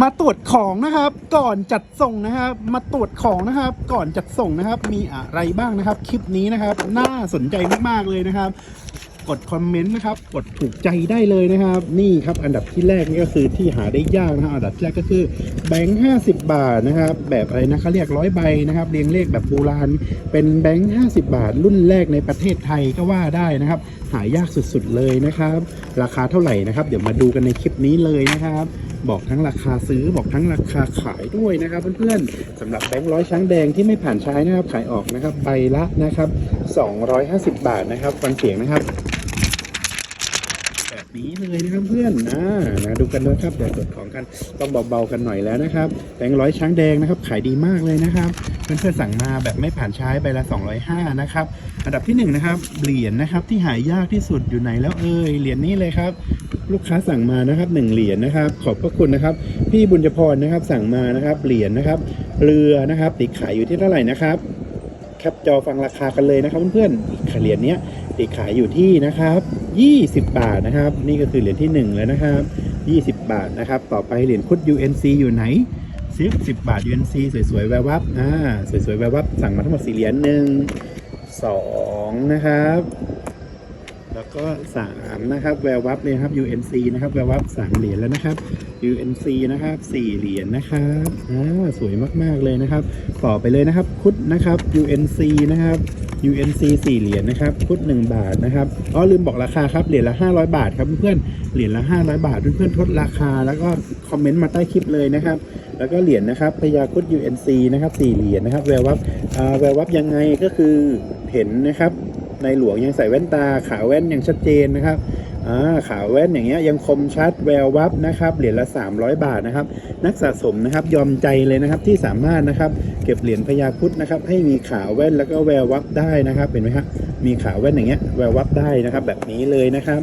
มาตรวจของนะครับ ก่อนจัดส่งนะครับ มาตรวจของนะครับ ก่อนจัดส่งนะครับ มีอะไรบ้างนะครับ คลิปนี้นะครับ น่าสนใจมากๆเลยนะครับ กดคอมเมนต์นะครับ กดถูกใจได้เลยนะครับ นี่ครับอันดับที่แรกนี่ก็คือที่หาได้ยากนะครับอันดับแรกก็คือแบงค์ห้าสิบบาทนะครับ แบบอะไรนะเขาเรียกร้อยใบนะครับ เรียงเลขแบบโบราณ เป็นแบงค์ห้าสิบาท รุ่นแรกในประเทศไทยก็ว่าได้นะครับ หายากสุดๆเลยนะครับ ราคาเท่าไหร่นะครับ เดี๋ยวมาดูกันในคลิปนี้เลยนะครับบอกทั้งราคาซื้อบอกทั้งราคาขายด้วยนะครับ เพื่อนๆสำหรับแบงค์ร้อยช้างแดงที่ไม่ผ่านใช้นะครับขายออกนะครับใบละนะครับ 250 บาทนะครับฟังเสียงนะครับ นี้เลยนะครับเพื่อนนะนะดูกันนะครับเดี๋ยวตรวจของกันต้องเบาๆกันหน่อยแล้วนะครับแบงร้อยช้างแดงนะครับ ขายดีมากเลยนะครับเพื่อนๆสั่งมาแบบไม่ผ่านใช้ใบละ 205 นะครับ อันดับที่หนึ่งนะครับเหรียญนะครับที่หายากที่สุดอยู่ไหนแล้วเอ่ยเหรียญนี้เลยครับ ลูกค้าสั่งมานะครับหนึ่งเหรียญนะครับ ขอบพระคุณนะครับ พี่บุญจพรนะครับสั่งมานะครับเหรียญนะครับ เรือนะครับติดขายอยู่ที่เท่าไหร่นะครับ แคปจอฟังราคากันเลยนะครับเพื่อนๆเหรียญนี้ติดขายอยู่ที่นะครับ20 บาทนะครับ นี่ก็คือเหรียญที่ 1 แล้วนะครับ 20 บาทนะครับ ต่อไปเหรียญคุด UNC อยู่ไหนซิบ10 บาท UNC สวยๆ แวววับอ่าสวยๆแวววับสั่งมาทั้งหมด4เหรียญหนึ่งสองนะครับ แล้วก็3นะครับแวววับเลยครับ UNC นะครับแวววับสามเหรียญแล้วนะครับ UNC นะครับ4เหรียญนะครับอ่าสวยมากๆเลยนะครับ ต่อไปเลยนะครับคุดนะครับ UNC นะครับ UNC 4 เหรียญนะครับคุด1บาทนะครับอ๋อลืมบอกราคาครับเหรียญละ 500 บาทครับเพื่อนเหรียญละ 500 บาทเพื่อนๆทดราคา แล้วก็คอมเมนต์มาใต้คลิปเลยนะครับ แล้วก็เหรียญนะครับพยาคุด UNC นะครับ4เหรียญนะครับแวววับอ่าแวววับยังไงก็คือเห็นนะครับ ในหลวงยังใส่แว่นตาขาแว่นยังชัดเจนนะครับขาแว่นอย่างเงี้ยยังคมชัดแวววับนะครับเหรียญละ 300 บาทนะครับ นักสะสมนะครับยอมใจเลยนะครับที่สามารถนะครับ เก็บเหรียญพญาพุธนะครับ ให้มีขาแว่นแล้วก็แวววับได้นะครับเห็นไหมครับมีขาแว่นอย่างเงี้ยแวววับได้นะครับ แบบนี้เลยนะครับ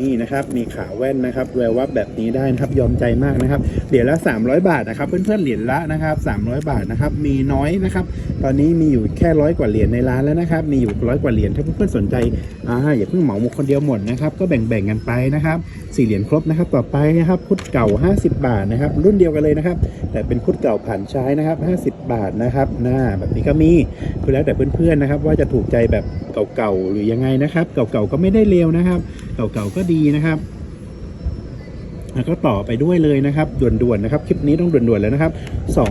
นี่นะครับมีขาแว่นนะครับแวววับแบบนี้ได้นะครับยอมใจมากนะครับเหรียญละ 300 บาทนะครับ เพื่อนๆเหรียญละนะครับ300 บาทนะครับมีน้อยนะครับ ตอนนี้มีอยู่แค่ร้อยกว่าเหรียญในร้านแล้วนะครับ มีอยู่ร้อยกว่าเหรียญถ้าเพื่อนๆสนใจอ่าอย่าเพิ่งเหมาหมดคนเดียวหมดนะครับ ก็แบ่งๆกันไปนะครับสี่เหรียญครบนะครับ ต่อไปนะครับพุทธเก่า 50 บาทนะครับ รุ่นเดียวกันเลยนะครับ แต่เป็นพุทธเก่าผ่านใช้นะครับ 50 บาทนะครับหน้าแบบนี้ก็มีคือแล้วแต่เพื่อนๆนะครับ ว่าจะถูกใจแบบเก่าๆหรือยังไงนะครับ เก่าๆก็ไม่ได้เลวนะครับ เก่าๆก็ดีนะครับแล้วก็ต่อไปด้วยเลยนะครับด่วนๆนะครับ คลิปนี้ต้องด่วนๆแล้วนะครับ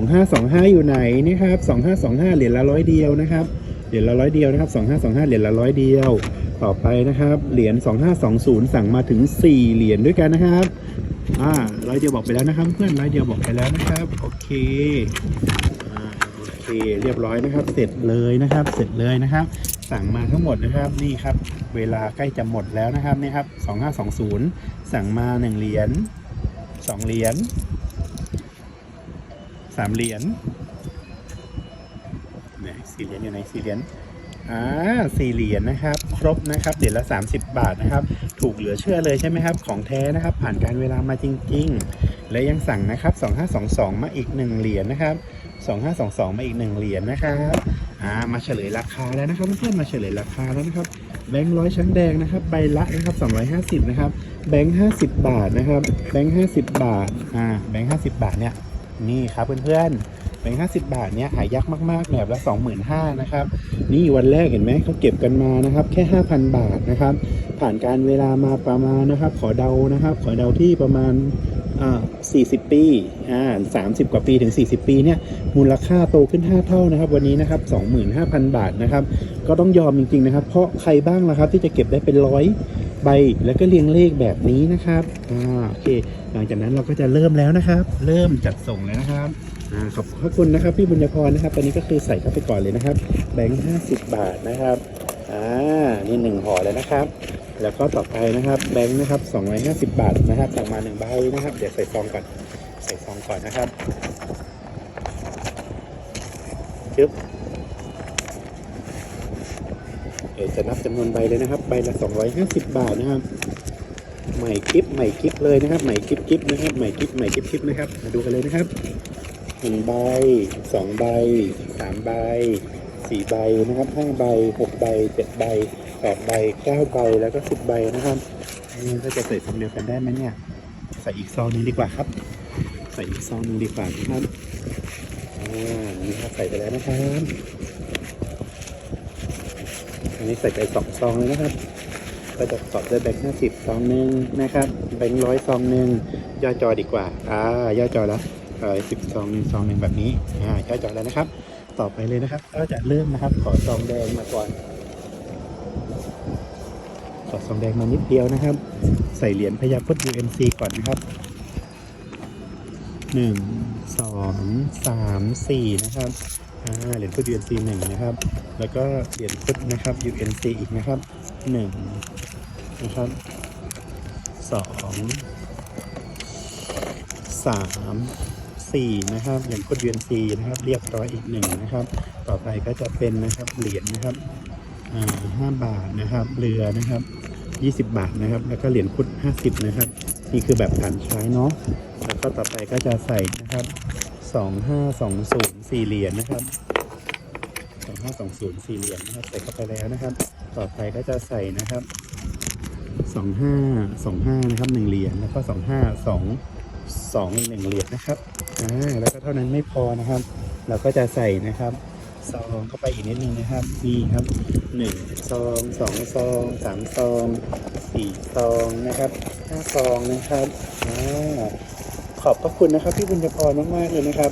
2525 อยู่ไหนนี่ครับ 2525 เหรียญละร้อยเดียวนะครับเหรียญละร้อยเดียวนะครับ 2525 เหรียญละร้อยเดียว ต่อไปนะครับเหรียญ2520 สั่งมาถึง 4 เหรียญด้วยกันนะครับอ่าร้อยเดียวบอกไปแล้วนะครับ เพื่อนร้อยเดียวบอกไปแล้วนะครับโอเคโอเคเรียบร้อยนะครับ เสร็จเลยนะครับ เสร็จเลยนะครับ สั่งมาทั้งหมดนะครับนี่ครับ เวลาใกล้จะหมดแล้วนะครับนี่ครับ2520สั่งมา1เหรียญ2เหรียญ3เหรียญไหนสี่เหรียญอยู่ไหนสี่เหรียญอ่าสี่เหรียญนะครับ ครบนะครับเหรียญละ 30 บาทนะครับ ถูกเหลือเชื่อเลยใช่ไหมครับ ของแท้นะครับ ผ่านการเวลามาจริง ๆ และยังสั่งนะครับ 2522 มาอีก 1 เหรียญนะครับ 2522 มาอีก 1 เหรียญนะครับ อ่ามาเฉลยราคาแล้วนะครับเพื่อนๆมาเฉลยราคาแล้วนะครับแบงค์ร้อยช้างแดงนะครับใบละนะครับ250นะครับแบงค์50 บาทนะครับแบงค์50 บาทอ่าแบงค์50 บาทเนี่ยนี่ครับเพื่อนๆแบงค์50 บาทเนี่ยหายากมากๆแบบละ25,000นะครับนี่วันแรกเห็นไหมเขาเก็บกันมานะครับแค่ 5,000 บาทนะครับผ่านการเวลามาประมาณนะครับ ขอเดานะครับ ขอเดาที่ประมาณ 40 ปีอ่า30 กว่าปีถึง 40 ปีเนี่ยมูลค่าโตขึ้น 5 เท่านะครับ วันนี้นะครับ 25,000 บาทนะครับ ก็ต้องยอมจริงๆนะครับ เพราะใครบ้างล่ะครับที่จะเก็บได้เป็นร้อยใบแล้วก็เรียงเลขแบบนี้นะครับอ่าโอเค หลังจากนั้นเราก็จะเริ่มแล้วนะครับ เริ่มจัดส่งแล้วนะครับอ่าขอบพระคุณนะครับพี่บุญพรนะครับตอนนี้ก็คือใส่เข้าไปก่อนเลยนะครับแบงค์50บาทนะครับอ่านี่หนึ่งห่อแล้วนะครับ แล้วก็ต่อไปนะครับแบงค์นะครับ 250 บาทนะครับสั่งมาหนึ่งใบนะครับ เดี๋ยวใส่ซองก่อนใส่ซองก่อนนะครับชึบเดี๋ยวจะนับจำนวนใบเลยนะครับ ใบละ 250 บาทนะครับ ใหม่คลิปใหม่คลิปเลยนะครับ ใหม่คลิปคลิปนะครับ ใหม่คลิปใหม่คลิปคลิปนะครับ มาดูกันเลยนะครับหนึ่งใบสองใบสามใบสี่ใบนะครับห้าใบหกใบเจ็ดใบ แปดใบเก้าใบแล้วก็สิบใบนะครับนี่ก็จะใส่ซองเดียวกันได้ไหมเนี่ย ใส่อีกซองนึงดีกว่าครับ ใส่อีกซองหนึงดีกว่าครับอ่านี่ครับใส่ไปแล้วนะครับอันนี้ใส่ไปสองซองเลยนะครับก็จะประกอบด้วยแบงค์ห้าสิบซองหนึ่งนะครับแบงค์ร้อยซองหนึ่งย่อจอดีกว่าอ่าย่อจอแล้วร้อยสิบซองหนึ่งซองหนึ่งแบบนี้อ่าย่อจอแล้วนะครับ ต่อไปเลยนะครับ ก็จะเริ่มนะครับขอซองแดงมาก่อน ขอซองแดงมานิดเดียวนะครับ ใส่เหรียญพญาพุทธ UNC ก่อนนะครับหนึ่งสองสามสี่นะครับอ่าเหรียญพุทธ UNC หนึ่งนะครับ แล้วก็เหรียญพุทธนะครับ UNC อีกนะครับหนึ่งนะครับสองสามสี่นะครับเหรียญพุทธ UNC นะครับ เรียบร้อยอีกหนึ่งนะครับ ต่อไปก็จะเป็นนะครับเหรียญนะครับห้าบาทนะครับเรือนะครับ 20 บาทนะครับ แล้วก็เหรียญพุทธ50 นะครับ นี่คือแบบผ่านใช้เนาะ แล้วก็ต่อไปก็จะใส่นะครับ 2520 4เหรียญนะครับ 2520 4เหรียญนะครับ ใส่เข้าไปแล้วนะครับ ต่อไปก็จะใส่นะครับ 2525 นะครับ 1 เหรียญ แล้วก็25 2 2อีก1เหรียญนะครับ อ่า แล้วก็เท่านั้นไม่พอนะครับ เราก็จะใส่นะครับ ซองเข้าไปอีกนิดนึงนะครับนี่ครับหนึ่งซองสองซองสามซองสี่ซองนะครับห้าซองนะครับอ่าขอบพระคุณนะครับพี่บุญพรมากๆเลยนะครับ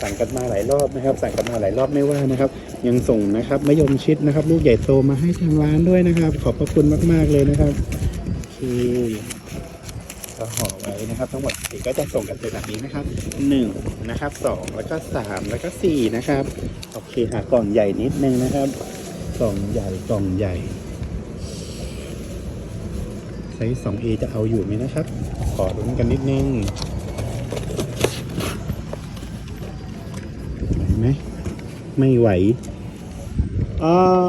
สั่งกันมาหลายรอบนะครับ สั่งกันมาหลายรอบไม่ว่านะครับ ยังส่งนะครับมะยมชิดนะครับ ลูกใหญ่โตมาให้ทางร้านด้วยนะครับ ขอบพระคุณมาก ๆเลยนะครับโอเคก็หอไว้ นะครับ ทั้งหมดสี่ก็จะส่งกันเป็นแบบนี้นะครับหนึ่งนะครับสองแล้วก็สามแล้วก็สี่นะครับโอเคหากล่องใหญ่นิดนึงนะครับ กล่องใหญ่กล่องใหญ่ไซส์ 2A จะเอาอยู่ไหมนะครับ ขอรุ้นกันนิดนึงไหวไหมไม่ไหวอ่า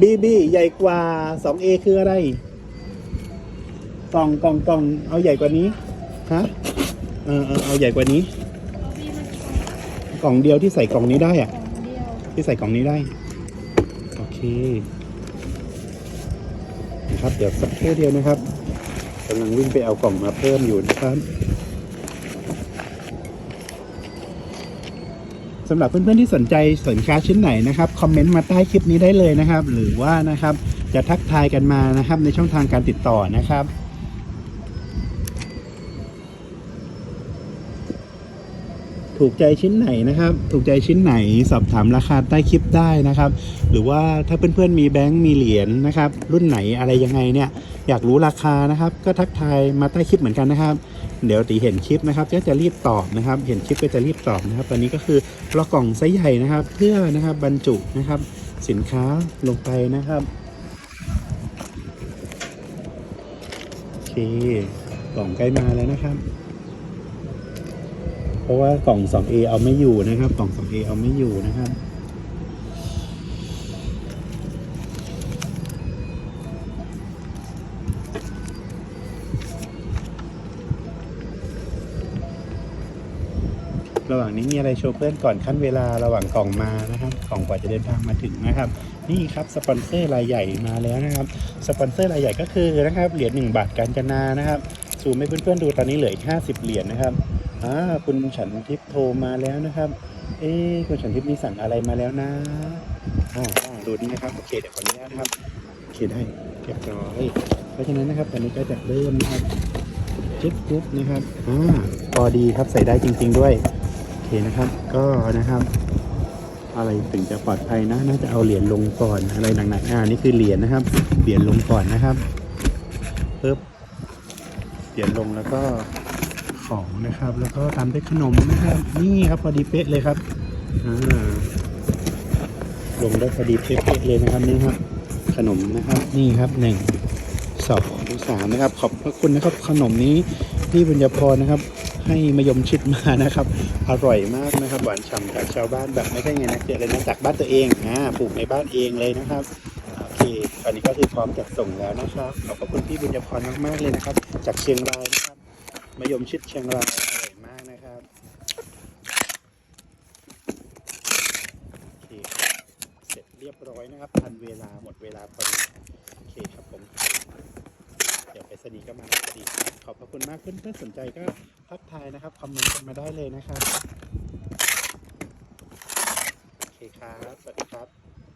บีบีใหญ่กว่า 2A คืออะไรกล่องกล่องกล่องเอาใหญ่กว่านี้ เออเออเอาใหญ่กว่านี้ กล่องเดียวที่ใส่กล่องนี้ได้อะที่ใส่กล่องนี้ได้ โอเคนะครับ เดี๋ยวสักแค่เดียวนะครับกำลังวิ่งไปเอากล่องมาเพิ่มอยู่นะครับสำหรับเพื่อนๆที่สนใจสินค้าชิ้นไหนนะครับคอมเมนต์มาใต้คลิปนี้ได้เลยนะครับ หรือว่านะครับจะทักทายกันมานะครับในช่องทางการติดต่อนะครับ ถูกใจชิ้นไหนนะครับ ถูกใจชิ้นไหนสอบถามราคาใต้คลิปได้นะครับ หรือว่าถ้าเพื่อนๆมีแบงค์มีเหรียญนะครับ รุ่นไหนอะไรยังไงเนี่ย อยากรู้ราคานะครับ ก็ทักทายมาใต้คลิปเหมือนกันนะครับ เดี๋ยวตีเห็นคลิปนะครับก็จะรีบตอบนะครับ เห็นคลิปก็จะรีบตอบนะครับตอนนี้ก็คือรอกล่องไซส์ใหญ่นะครับ เพื่อนะครับบรรจุนะครับ สินค้าลงไปนะครับโอเคกล่องใกล้มาแล้วนะครับ เพราะว่ากล่อง 2A เอาไม่อยู่นะครับ กล่อง 2A เอาไม่อยู่นะครับ ระหว่างนี้มีอะไรโชว์เพื่อนก่อนขั้นเวลาระหว่างกล่องมานะครับ กล่องกว่าจะเดินทางมาถึงนะครับ นี่ครับสปอนเซอร์รายใหญ่มาแล้วนะครับ สปอนเซอร์รายใหญ่ก็คือนะครับเหรียญ1บาทกาญจนานะครับซูมให้เพื่อนๆดูตอนนี้เหลืออีก50 เหรียญนะครับ อ่าคุณฉันทิพย์โทรมาแล้วนะครับ เอ๊คุณฉันทิพย์มีสั่งอะไรมาแล้วนะอ่าอ่าดูนี่นะครับโอเคเดี๋ยวขออนุญาตนะครับโอเคได้เรียบร้อยเพราะฉะนั้นนะครับตอนนี้ก็จะเริ่มนะครับจึ๊บปุ๊บนะครับอ่าพอดีครับใส่ได้จริง ๆด้วยโอเคนะครับ ก็นะครับอะไรถึงจะปลอดภัยนะน่าจะเอาเหรียญลงก่อนอะไรหนักๆอ่านี่คือเหรียญนะครับ เหรียญลงก่อนนะครับปึ๊บเหรียญลงแล้วก็ ของนะครับ แล้วก็ตามด้วยขนมนะครับ นี่ครับพอดีเป๊ะเลยครับลงได้พอดีเป๊ะเลยนะครับนี่ครับ ขนมนะครับนี่ครับหนึ่งสองสามนะครับ ขอบพระคุณนะครับ ขนมนี้พี่บุญญพรนะครับ ให้มายมชิดมานะครับ อร่อยมากนะครับหวานฉ่ำจากชาวบ้านแบบไม่ใช่ไงนะเจอเลยนะจากบ้านตัวเองอ่าปลูกในบ้านเองเลยนะครับโอเคตอนนี้ก็คือพร้อมจัดส่งแล้วนะครับขอบพระคุณพี่บุญญพรมากๆเลยนะครับ จากเชียงรายะครับมายมชิดเชียงรายอร่อยมากนะครับโอเคครับเสร็จเรียบร้อยนะครับทันเวลาหมดเวลาพอดีโอเคครับผม เดี๋ยวไปษณีก็มารับพอดีครับขอบพระคุณมากเพื่อนๆสนใจก็ทักทายนะครับคอมเมนต์กันมาได้เลยนะครับโอเคครับสวัสดีครับ